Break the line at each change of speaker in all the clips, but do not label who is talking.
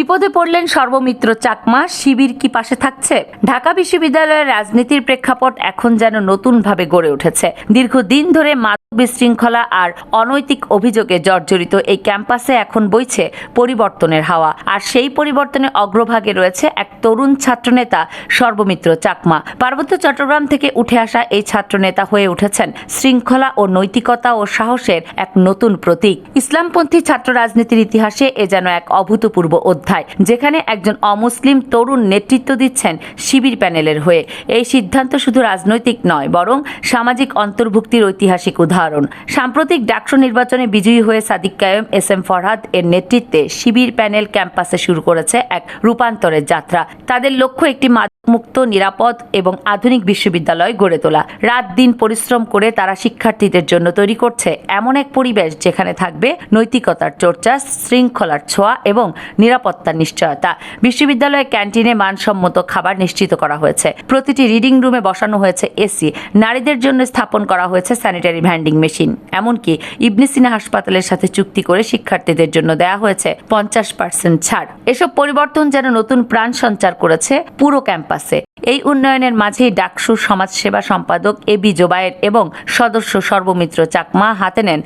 বিপদে পড়লেন সর্বমিত্র চাকমা। শিবির কি পাশে থাকছে? ঢাকা বিশ্ববিদ্যালয়ের রাজনীতির প্রেক্ষাপট এখন যেন নতুনভাবে গড়ে উঠেছে। দীর্ঘদিন ধরে মাদক বিশৃঙ্খলা আর অনৈতিক অভিযোগে জর্জরিত এই ক্যাম্পাসে এখন বইছে পরিবর্তনের হাওয়া। আর সেই পরিবর্তনে অগ্রভাগে রয়েছে এক তরুণ ছাত্রনেতা সর্বমিত্র চাকমা। পার্বত্য চট্টগ্রাম থেকে উঠে আসা এই ছাত্রনেতা হয়ে উঠেছেন শৃঙ্খলা ও নৈতিকতা ও সাহসের এক নতুন প্রতীক। ইসলামপন্থী ছাত্র রাজনীতির ইতিহাসে এ যেন এক অভূতপূর্ব অধ্যায়। যেখানে একজন অমুসলিম তরুণ নেতৃত্ব দিচ্ছেন শিবির প্যানেলের হয়ে। এই সিদ্ধান্ত শুধু রাজনৈতিক নয়, বরং সামাজিক অন্তর্ভুক্তির ঐতিহাসিক উদাহরণ। সাম্প্রতিক ডাকসু নির্বাচনে বিজয়ী হয়ে সাদিক কায়েম, এস এম ফরহাদ এর নেতৃত্বে শিবির প্যানেল ক্যাম্পাসে শুরু করেছে এক রূপান্তরের যাত্রা। তাদের লক্ষ্য একটি মুক্ত, নিরাপদ এবং আধুনিক বিশ্ববিদ্যালয় গড়ে তোলা। রাত দিন পরিশ্রম করে তারা শিক্ষার্থীদের জন্য তৈরি করছে এমন এক পরিবেশ যেখানে থাকবে নৈতিকতার চর্চা, শৃঙ্খলার ছোঁয়া এবং নিরাপত্তার নিশ্চয়তা। বিশ্ববিদ্যালয়ের ক্যান্টিনে মানসম্মত খাবার নিশ্চিত করা হয়েছে। প্রতিটি রিডিং রুমে বসানো হয়েছে এসি। নারীদের জন্য স্থাপন করা হয়েছে স্যানিটারি ভ্যান্ডিং মেশিন। এমনকি ইবনে সিনা হাসপাতালের সাথে চুক্তি করে শিক্ষার্থীদের জন্য দেয়া হয়েছে পঞ্চাশ পার্সেন্ট ছাড়। এসব পরিবর্তন যেন নতুন প্রাণ সঞ্চার করেছে পুরো ক্যাম্পাসে। এই উন্নয়নের মাঝেই ডাকসুর সমাজসেবা সম্পাদক এ বি জোবায়ের এবং সদস্য সর্বমিত্র চাকমা হাতে নেন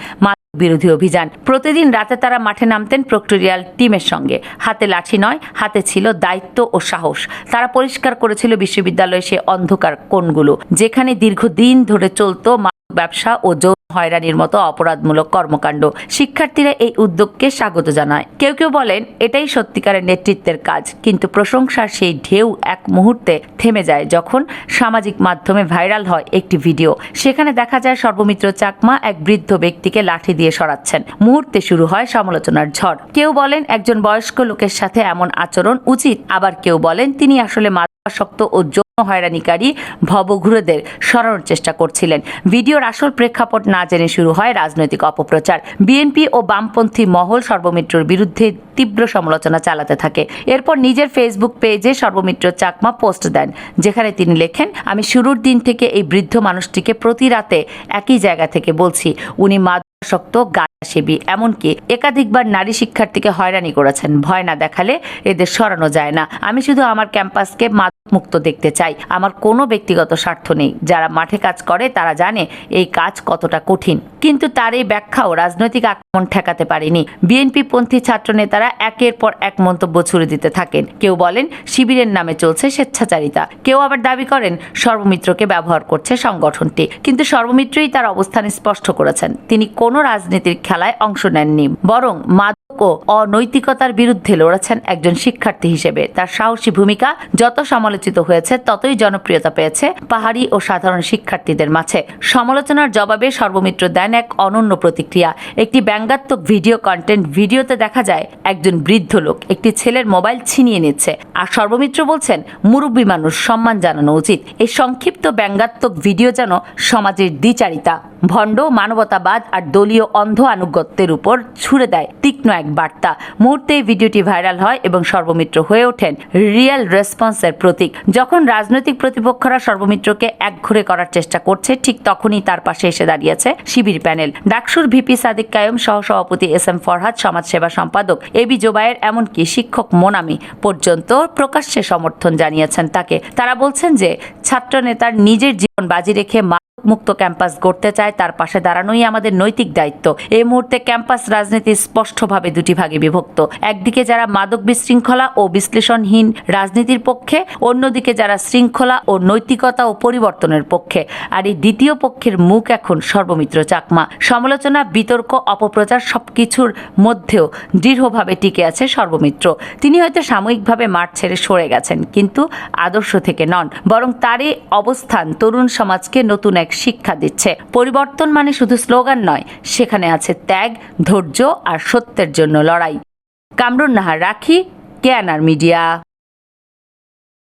বিরোধী অভিযান। প্রতিদিন রাতে তারা মাঠে নামতেন প্রক্টোরিয়াল টিমের সঙ্গে। হাতে লাঠি নয়, হাতে ছিল দায়িত্ব ও সাহস। তারা পরিষ্কার করেছিল বিশ্ববিদ্যালয়ে সে অন্ধকার কোণগুলো, যেখানে দীর্ঘদিন ধরে চলতো ব্যবসা ও যৌন হয়রানির মতো অপরাধমূলক কর্মকাণ্ড। শিক্ষার্থীরা এই উদ্যোগকে স্বাগত জানায়। কেউ কেউ বলেন, এটাই সত্যিকারের নেতৃত্বের কাজ। কিন্তু প্রশংসার সেই ঢেউ এক মুহূর্তে থেমে যায় যখন সামাজিক মাধ্যমে ভাইরাল হয় একটি ভিডিও। সেখানে দেখা যায় সর্বমিত্র চাকমা এক বৃদ্ধ ব্যক্তিকে লাঠি দিয়ে সরাচ্ছেন। মুহূর্তে শুরু হয় সমালোচনার ঝড়। কেউ বলেন, একজন বয়স্ক লোকের সাথে এমন আচরণ উচিত। আবার কেউ বলেন, তিনি আসলে মাদকাসক্ত ও হয়রানিকারী ভবঘুরেদের সরানোর চেষ্টা করছিলেন। ভিডিওর আসল প্রেক্ষাপট না জেনে শুরু হয় রাজনৈতিক অপপ্রচার। বিএনপি ও বামপন্থী মহল সর্বমিত্রর বিরুদ্ধে তীব্র সমালোচনা চালাতে থাকে। এরপর নিজের ফেসবুক পেজে সর্বমিত্র চাকমা পোস্ট দেন, যেখানে তিনি লেখেন, আমি শুরুর দিন থেকে এই বৃদ্ধ মানুষটিকে প্রতি রাতে একই জায়গা থেকে বলছি, উনি মাদকাসক্ত গাঁজাসেবী এমনকি একাধিকবার নারী শিক্ষার্থীকে হয়রানি করেছেন। ভয় না দেখালে এদের সরানো যায় না। আমি শুধু আমার ক্যাম্পাসকে মুক্ত দেখতে চাই। আমার কোনো ব্যক্তিগত স্বার্থ নেই। যারা মাঠে কাজ করে, তারা জানে এই কাজ কতটা কঠিন। কিন্তু তার এই ব্যাখ্যাও রাজনৈতিক আক্রমণ ঠেকাতে পারেনি। বিএনপি পন্থী ছাত্র নেতারা একের পর এক মন্তব্য ছুড়ে দিতে থাকেন। কেউ বলেন, শিবিরের নামে চলছে স্বেচ্ছাচারিতা। কেউ আবার দাবি করেন, সর্বমিত্রকে ব্যবহার করছে সংগঠনটি। কিন্তু সর্বমিত্রই তার অবস্থান স্পষ্ট করেছেন। তিনি কোনো রাজনীতির খেলায় অংশ নেননি, বরং ও অনৈতিকতার বিরুদ্ধে লড়েছেন একজন শিক্ষার্থী হিসেবে। তার সাহসী ভূমিকা যত সমালোচিত হয়েছে, ততই জনপ্রিয়তা পেয়েছে পাহাড়ি ও সাধারণ শিক্ষার্থীদের মাঝে। সমালোচনার জবাবে সর্বমিত্র দেন এক অনন্য প্রতিক্রিয়া। একটি ব্যঙ্গাত্মক ভিডিও কন্টেন্ট ভিডিওতে দেখা যায়, একজন বৃদ্ধ লোক একটি ছেলের মোবাইল ছিনিয়ে নিচ্ছে। আর সর্বমিত্র বলছেন, মুরব্বী মানুষ, সম্মান জানানো উচিত। এই সংক্ষিপ্ত ব্যঙ্গাত্মক ভিডিও যেন সমাজের দ্বিচারিতা ভণ্ড, মানবতাবাদ আর দলীয় অন্ধ আনুগত্যের উপর ছুড়ে দেয় তীক্ষ্ণ এক বার্তা। মুহূর্তে ভিডিওটি ভাইরাল হয় এবং সর্বমিত্র হয়ে ওঠেন রিয়েল রেসপন্সের প্রতীক। যখন রাজনৈতিক প্রতিপক্ষরা সর্বমিত্রকে একঘরে করার চেষ্টা করছে, ঠিক তখনই তার পাশে এসে দাঁড়িয়েছে শিবির প্যানেল। ডাকসুর ভিপি সাদিক কায়ম সহ সভাপতি এস এম ফরহাদ, সমাজসেবা সম্পাদক এবি জোবায়ের, এমনকি শিক্ষক মোনামি পর্যন্ত প্রকাশ্যে সমর্থন জানিয়েছেন তাকে। তারা বলছেন যে ছাত্র নেতার নিজের জীবন বাজি রেখে মুক্ত ক্যাম্পাস গড়তে চায়, তার পাশে দাঁড়ানোই আমাদের নৈতিক দায়িত্ব। এই মুহূর্তে ক্যাম্পাস রাজনীতি স্পষ্টভাবে দুটি ভাগে বিভক্ত। একদিকে যারা মাদক বিশৃঙ্খলা ও বিশ্লেষণহীন রাজনীতির পক্ষে, অন্যদিকে যারা শৃঙ্খলা ও নৈতিকতা ও পরিবর্তনের পক্ষে। আর এই দ্বিতীয় পক্ষের মুখ এখন সর্বমিত্র চাকমা। সমালোচনা, বিতর্ক, অপপ্রচার সবকিছুর মধ্যেও দৃঢ়ভাবে টিকে আছে সর্বমিত্র। তিনি হয়তো সাময়িকভাবে মাঠ ছেড়ে সরে গেছেন, কিন্তু আদর্শ থেকে নন, বরং তারই অবস্থান তরুণ সমাজকে নতুন এক শিক্ষা দিচ্ছে। পরিবর্তন মানে শুধু স্লোগান নয়, সেখানে আছে ত্যাগ, ধৈর্য আর সত্যের জন্য লড়াই। কামরুন নাহার, রাখি, কেয়ানার মিডিয়া।